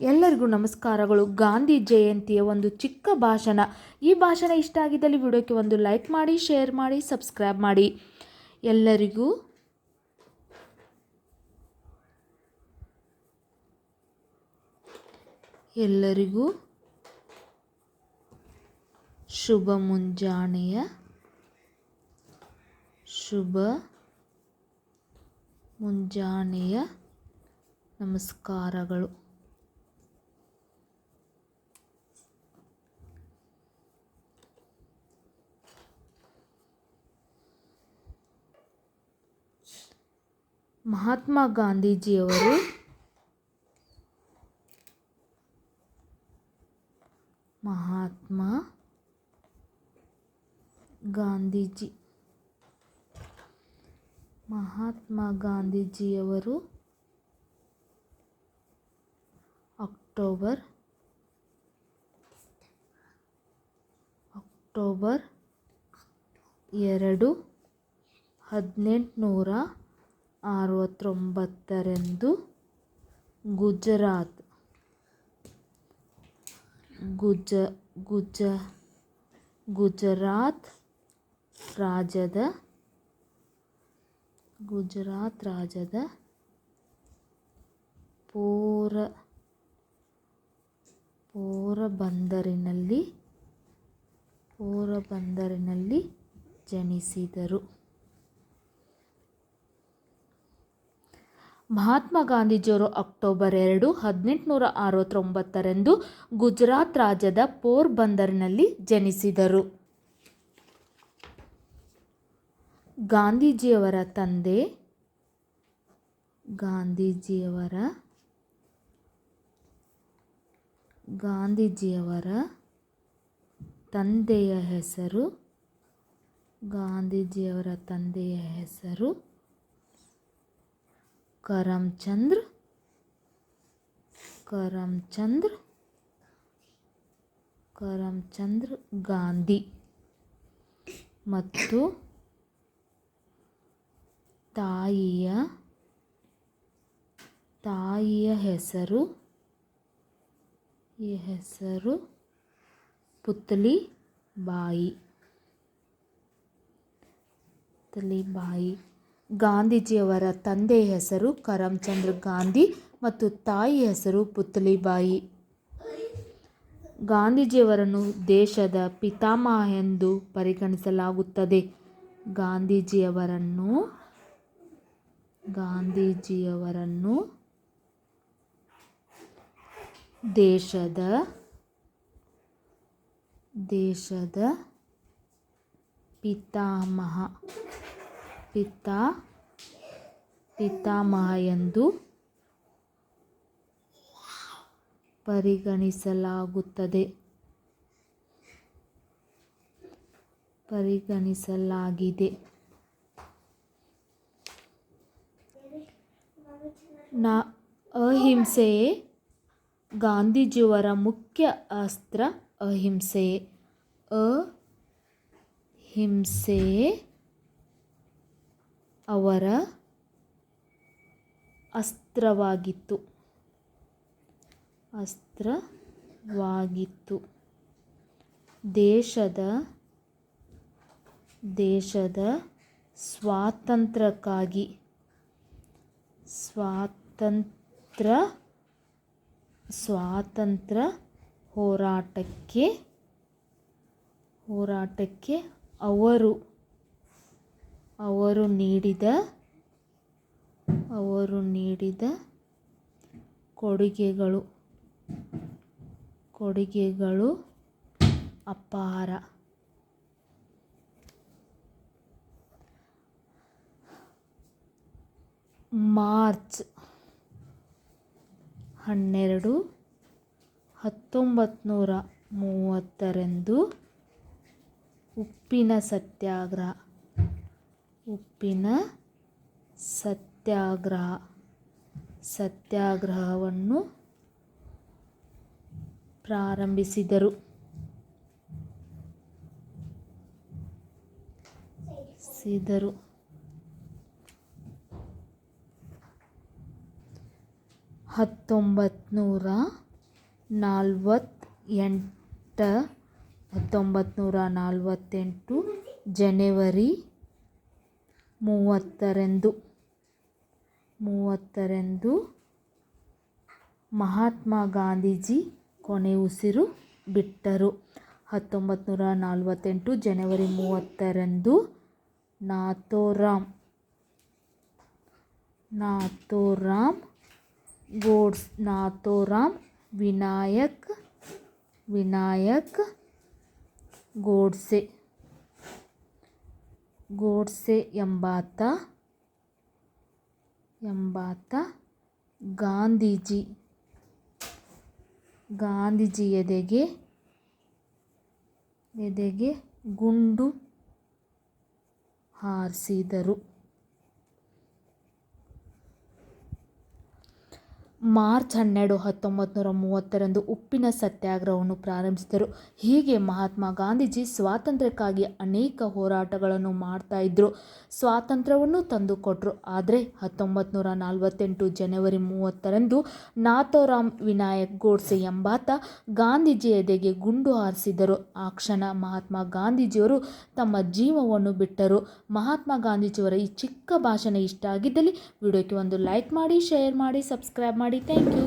ಎಲ್ಲರಿಗೂ ನಮಸ್ಕಾರಗಳು. ಗಾಂಧಿ ಜಯಂತಿಯ ಒಂದು ಚಿಕ್ಕ ಭಾಷಣ. ಈ ಭಾಷಣ ಇಷ್ಟ ಆಗಿದ್ದಲ್ಲಿ ವಿಡಿಯೋಕ್ಕೆ ಒಂದು ಲೈಕ್ ಮಾಡಿ, ಶೇರ್ ಮಾಡಿ, ಸಬ್ಸ್ಕ್ರೈಬ್ ಮಾಡಿ. ಎಲ್ಲರಿಗೂ ಎಲ್ಲರಿಗೂ ಶುಭ ಮುಂಜಾನೆಯ ಶುಭ ಮುಂಜಾನೆಯ ನಮಸ್ಕಾರಗಳು. ಮಹಾತ್ಮ ಗಾಂಧೀಜಿಯವರು ಮಹಾತ್ಮ ಗಾಂಧೀಜಿ ಮಹಾತ್ಮ ಗಾಂಧೀಜಿಯವರು ಅಕ್ಟೋಬರ್ ಅಕ್ಟೋಬರ್ ಎರಡು ಹದಿನೆಂಟುನೂರ ಅರವತ್ತೊಂಬತ್ತರಂದು ಗುಜರಾತ್. ಗುಜ ಗುಜ ಗುಜರಾತ್ ರಾಜ್ಯದ ಗುಜರಾತ್ ರಾಜ್ಯದ ಪೋರ ಪೋರಬಂದರಿನಲ್ಲಿ ಪೋರಬಂದರಿನಲ್ಲಿ ಜನಿಸಿದರು. ಮಹಾತ್ಮ ಗಾಂಧೀಜಿಯವರು ಅಕ್ಟೋಬರ್ ಎರಡು, ಹದಿನೆಂಟುನೂರ ಅರವತ್ತೊಂಬತ್ತರಂದು ಗುಜರಾತ್ ರಾಜ್ಯದ ಪೋರ್ಬಂದರ್ನಲ್ಲಿ ಜನಿಸಿದರು. ಗಾಂಧೀಜಿಯವರ ತಂದೆ, ಗಾಂಧೀಜಿಯವರ ಗಾಂಧೀಜಿಯವರ ತಂದೆಯ ಹೆಸರು, ಗಾಂಧೀಜಿಯವರ ತಂದೆಯ ಹೆಸರು ಕರಮ್ಚಂದ್ರ ಕರಮ್ಚಂದ್ರ ಕರಮ್ಚಂದ್ರ ಗಾಂಧಿ ಮತ್ತು ತಾಯಿಯ ತಾಯಿಯ ಹೆಸರು ಈ ಹೆಸರು ಪುತ್ಲಿ ಬಾಯಿ ಬಾಯಿ. ಗಾಂಧೀಜಿಯವರ ತಂದೆಯ ಹೆಸರು ಕರಮ್ಚಂದ್ರ ಗಾಂಧಿ ಮತ್ತು ತಾಯಿ ಹೆಸರು ಪುತ್ಲಿಬಾಯಿ. ಗಾಂಧೀಜಿಯವರನ್ನು ದೇಶದ ಪಿತಾಮಹ ಎಂದು ಪರಿಗಣಿಸಲಾಗುತ್ತದೆ. ಗಾಂಧೀಜಿಯವರನ್ನು ಗಾಂಧೀಜಿಯವರನ್ನು ದೇಶದ ದೇಶದ ಪಿತಾಮಹ ಪಿತಾ ಪಿತಾಮಹ ಎಂದು ಪರಿಗಣಿಸಲಾಗುತ್ತದೆ. ಪರಿಗಣಿಸಲಾಗಿದೆ. ನಾ ಅಹಿಂಸೆಯೇ ಗಾಂಧೀಜಿಯವರ ಮುಖ್ಯ ಅಸ್ತ್ರ ಅಹಿಂಸೆಯೇ. ಅಹಿಂಸೆಯೇ ಅವರ ಅಸ್ತ್ರವಾಗಿತ್ತು. ಅಸ್ತ್ರವಾಗಿತ್ತು. ದೇಶದ ದೇಶದ ಸ್ವಾತಂತ್ರ್ಯಕ್ಕಾಗಿ ಸ್ವಾತಂತ್ರ್ಯ ಸ್ವಾತಂತ್ರ್ಯ ಹೋರಾಟಕ್ಕೆ ಹೋರಾಟಕ್ಕೆ ಅವರು ಅವರು ನೀಡಿದ ಅವರು ನೀಡಿದ ಕೊಡುಗೆಗಳು ಕೊಡುಗೆಗಳು ಅಪಾರ. ಮಾರ್ಚ್ ಹನ್ನೆರಡು ಹತ್ತೊಂಬತ್ತು ನೂರ ಮೂವತ್ತರಂದು ಉಪ್ಪಿನ ಸತ್ಯಾಗ್ರಹ. ಉಪ್ಪಿನ ಸತ್ಯಾಗ್ರಹ ಸತ್ಯಾಗ್ರಹವನ್ನು ಪ್ರಾರಂಭಿಸಿದರು. ಸಿದರು. ಹತ್ತೊಂಬತ್ನೂರ ನಲ್ವತ್ತ ನಲ್ವತ್ತೆಂಟ ಹತ್ತೊಂಬತ್ತು ನೂರ ನಲ್ವತ್ತೆಂಟು ಜನವರಿ ಮೂವತ್ತರಂದು. ಮೂವತ್ತರಂದು ಮಹಾತ್ಮ ಗಾಂಧೀಜಿ ಕೊನೆ ಉಸಿರು ಬಿಟ್ಟರು. ಹತ್ತೊಂಬತ್ತು ನೂರ ನಲವತ್ತೆಂಟು ಜನವರಿ ಮೂವತ್ತರಂದು ನಾಥೋರಾಮ್ ನಾಥೋರಾಮ್ ಗೋಡ್ಸ್, ನಾಥೋರಾಮ್ ವಿನಾಯಕ್ ವಿನಾಯಕ್ ಗೋಡ್ಸೆ. ಗೋಡ್ಸೆ ಎಂಬಾತ ಎಂಬಾತ ಗಾಂಧೀಜಿ. ಗಾಂಧೀಜಿ ಎದೆಗೆ ಎದೆಗೆ ಗುಂಡು ಹಾರಿಸಿದರು. ಮಾರ್ಚ್ ಹನ್ನೆರಡು ಹತ್ತೊಂಬತ್ತು ನೂರ ಮೂವತ್ತರಂದು ಉಪ್ಪಿನ ಸತ್ಯಾಗ್ರಹವನ್ನು ಪ್ರಾರಂಭಿಸಿದರು ಹೀಗೆ ಮಹಾತ್ಮ ಗಾಂಧೀಜಿ ಸ್ವಾತಂತ್ರ್ಯಕ್ಕಾಗಿ ಅನೇಕ ಹೋರಾಟಗಳನ್ನು ಮಾಡ್ತಾ ಇದ್ದರು ಸ್ವಾತಂತ್ರ್ಯವನ್ನು ತಂದುಕೊಟ್ರು. ಆದರೆ ಹತ್ತೊಂಬತ್ತು ನೂರ ನಲವತ್ತೆಂಟು ಜನವರಿ ಮೂವತ್ತರಂದು ನಾಥೋರಾಮ್ ವಿನಾಯಕ್ ಗೋಡ್ಸೆ ಎಂಬಾತ ಗಾಂಧೀಜಿ ಎದೆಗೆ ಗುಂಡು ಹಾರಿಸಿದರು ಆ ಕ್ಷಣ ಮಹಾತ್ಮ ಗಾಂಧೀಜಿಯವರು ತಮ್ಮ ಜೀವವನ್ನು ಬಿಟ್ಟರು. ಮಹಾತ್ಮ ಗಾಂಧೀಜಿಯವರ ಈ ಚಿಕ್ಕ ಭಾಷಣ ಇಷ್ಟ ಆಗಿದ್ದಲ್ಲಿ ವಿಡಿಯೋಕ್ಕೆ ಒಂದು ಲೈಕ್ ಮಾಡಿ, ಶೇರ್ ಮಾಡಿ, ಸಬ್ಸ್ಕ್ರೈಬ್ ಮಾಡಿ ಥ್ಯಾಂಕ್ ಯು